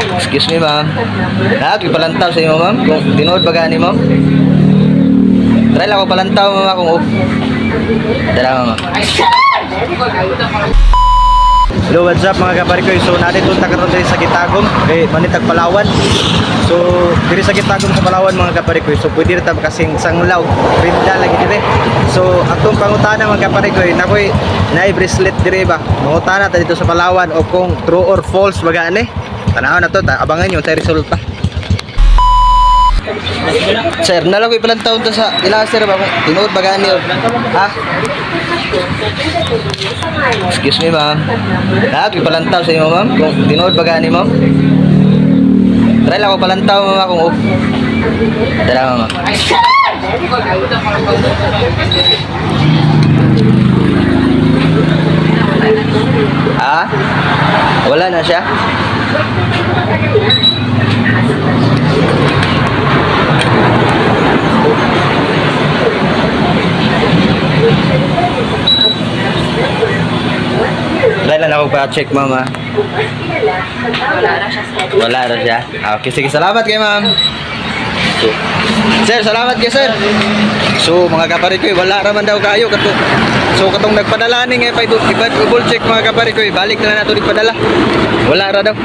Excuse me, ma'am. Lahat, palantaw sa inyo, ma'am. Kung tinuod ba gani, ma'am? Try lang ako palantaw, ma'am, kung up. Dala, ma'am. Hello, what's up mga kabarikoy? So, natin doon karon diri sa Gitagom, kay Manitag Palawan. So, diri sa Gitagom sa Palawan mga kabarikoy. So, pwede tayo kasing sanglaw. Rinda lagi dire. So, atong pangutana mga kabarikoy, nakoy naay bracelet dire ba? Mangutana ta dito sa Palawan o kung true or false baga ani. Tanaw na to, ta abangan niyo tay resulta. Sir, nalang ko ipalang taon to sa ila sir ba tinuod ba gani o? Ha? Excuse me, ma'am. Lahat, may palantaw sa inyo, ma'am. Kung tinuod ba gani, ma'am? Try lang ako palantaw, ma'am, kung up. Dala, ma'am. Ha? Wala na siya? Lang ako pa-check, ma'am, ha? Wala na siya. Ah, Okay, sige. Salamat kay ma'am. So, sir, salamat kay sir. So, mga kaparikoy, wala raman daw kayo. Kato, so, katong nagpadala ni nga, ipa double check mga kaparikoy. Balik na na nato padala. Wala ra daw.